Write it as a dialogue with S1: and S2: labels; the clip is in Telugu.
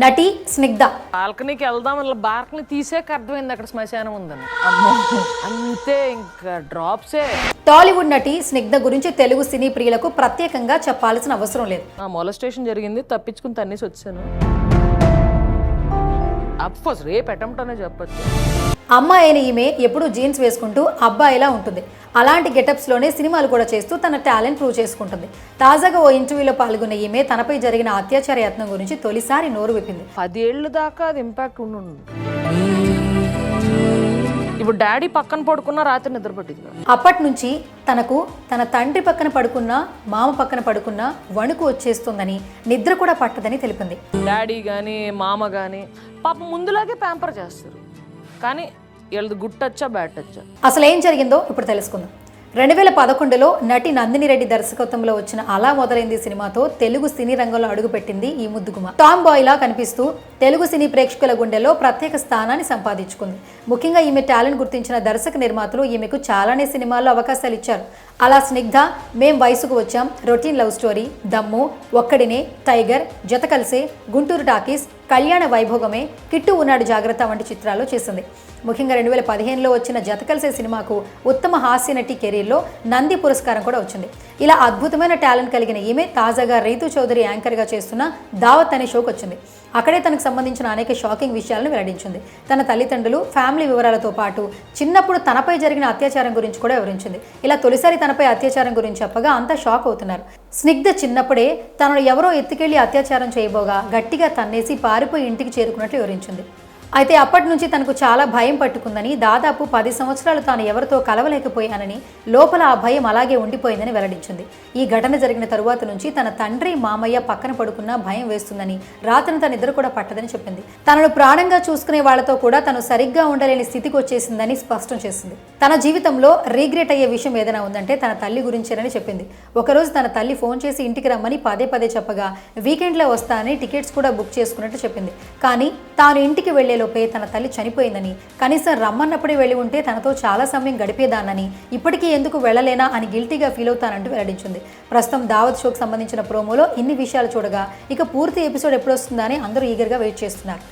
S1: నటి స్నిగ్ధ.
S2: బాల్కనీకి వెళ్దాం అలా బాల్కనీ తీసాక అర్థమైంది అక్కడ శ్మశానం ఉందని. అమ్మో అంతే ఇంకా డ్రాప్సే.
S1: టాలీవుడ్ నటి స్నిగ్ధ గురించి తెలుగు సినీ ప్రియులకు ప్రత్యేకంగా చెప్పాల్సిన అవసరం లేదు.
S2: ఆ మొలస్టేషన్ జరిగింది తప్పించుకుని తన్నేసి వచ్చాను. అఫ్కోర్స్ రేపు అటెంప్ట్ అనే చెప్పొచ్చు.
S1: అమ్మాయి అయిన ఈమె ఎప్పుడూ జీన్స్ వేసుకుంటూ అబ్బాయిలా ఉంటుంది. అలాంటి గెటప్స్లోనే సినిమాలు కూడా చేస్తూ తన టాలెంట్ ప్రూవ్ చేసుకుంటుంది తాజాగా ఓ ఇంటర్వ్యూలో పాల్గొన్న ఈమె తనపై జరిగిన అత్యాచార యత్నం గురించి తొలిసారి నోరు విప్పింది
S2: పదేళ్ళ దాకా అది ఇంపాక్ట్ ఉండి. ఇప్పుడు డాడీ పక్కన పడుకున్న రాత్రి నిద్ర పట్టింది నాకు.
S1: అప్పటి నుంచి తనకు తన తండ్రి పక్కన పడుకున్నా మామ పక్కన పడుకున్నా వణుకు వచ్చేస్తుందని నిద్ర కూడా పట్టదని తెలిపింది
S2: డాడీ కానీ మామ కానీ పాపం ముందులాగే ప్యాంపర్ చేస్తారు కానీ వీళ్ళది గుడ్ టచ్చా బ్యాడ్ టచ్చా
S1: అసలు ఏం జరిగిందో ఇప్పుడు తెలుసుకుందాం. రెండు వేల పదకొండులో నటి నందిని రెడ్డి దర్శకత్వంలో వచ్చిన అలా మొదలైంది సినిమాతో తెలుగు సినీ రంగంలో అడుగుపెట్టింది ఈ ముద్దుగుమ. టామ్ బాయ్లా కనిపిస్తూ తెలుగు సినీ ప్రేక్షకుల గుండెలో ప్రత్యేక స్థానాన్ని సంపాదించుకుంది. ముఖ్యంగా ఈమె టాలెంట్ గుర్తించిన దర్శక నిర్మాతలు ఈమెకు చాలానే సినిమాల్లో అవకాశాలు ఇచ్చారు. అలా స్నిగ్ధ మేం వయసుకు వచ్చాం రొటీన్ లవ్ స్టోరీ దమ్ము ఒక్కడినే టైగర్ జత కలిసే గుంటూరు టాకీస్ కళ్యాణ వైభోగమే కిట్టు ఉన్నాడు జాగ్రత్త వంటి చిత్రాలు చేసింది. ముఖ్యంగా రెండు వేల పదిహేనులో వచ్చిన జతకలిసే సినిమాకు ఉత్తమ హాస్య నటి కెరీర్లో నంది పురస్కారం కూడా వచ్చింది. ఇలా అద్భుతమైన టాలెంట్ కలిగిన ఈమె తాజాగా రీతు చౌదరి యాంకర్గా చేస్తున్న దావత్ అనే షోకి వచ్చింది. అక్కడే తనకు సంబంధించిన అనేక షాకింగ్ విషయాలను వెల్లడించింది. తన తల్లిదండ్రులు ఫ్యామిలీ వివరాలతో పాటు చిన్నప్పుడు తనపై జరిగిన అత్యాచారం గురించి కూడా వివరించింది. ఇలా తొలిసారి తనపై అత్యాచారం గురించి చెప్పగా అంతా షాక్ అవుతున్నారు. స్నిగ్ధ చిన్నప్పుడే తనను ఎవరో ఎత్తుకెళ్ళి అత్యాచారం చేయబోగా గట్టిగా తన్నేసి పారిపోయి ఇంటికి చేరుకున్నట్లు వివరించింది. అయితే అప్పటి నుంచి తనకు చాలా భయం పట్టుకుందని దాదాపు పది సంవత్సరాలు తాను ఎవరితో కలవలేకపోయానని లోపల ఆ భయం అలాగే ఉండిపోయిందని వెల్లడించింది. ఈ ఘటన జరిగిన తరువాత నుంచి తన తండ్రి మామయ్య పక్కన పడుకున్నా భయం వేస్తుందని రాత్రి తన నిద్ర కూడా పట్టదని చెప్పింది. తనను ప్రాణంగా చూసుకునే వాళ్ళతో కూడా తను సరిగ్గా ఉండలేని స్థితికి వచ్చేసిందని స్పష్టం చేసింది. తన జీవితంలో రీగ్రెట్ అయ్యే విషయం ఏదైనా ఉందంటే తన తల్లి గురించేనని చెప్పింది. ఒకరోజు తన తల్లి ఫోన్ చేసి ఇంటికి రమ్మని పదే పదే చెప్పగా వీకెండ్లో వస్తానని టికెట్స్ కూడా బుక్ చేసుకున్నట్టు చెప్పింది. కానీ తాను ఇంటికి వెళ్ళేలోపే తన తల్లి చనిపోయిందని కనీసం రమ్మన్నప్పుడే వెళ్ళి ఉంటే తనతో చాలా సమయం గడిపేదానని ఇప్పటికీ ఎందుకు వెళ్ళలేనా అని గిల్టీగా ఫీల్ అవుతానంటూ వెల్లడించింది. ప్రస్తుతం దావత్ షోకి సంబంధించిన ప్రోమోలో ఇన్ని విషయాలు చూడగా ఇక పూర్తి ఎపిసోడ్ ఎప్పుడు అని అందరూ ఈగర్గా వెయిట్ చేస్తున్నారు.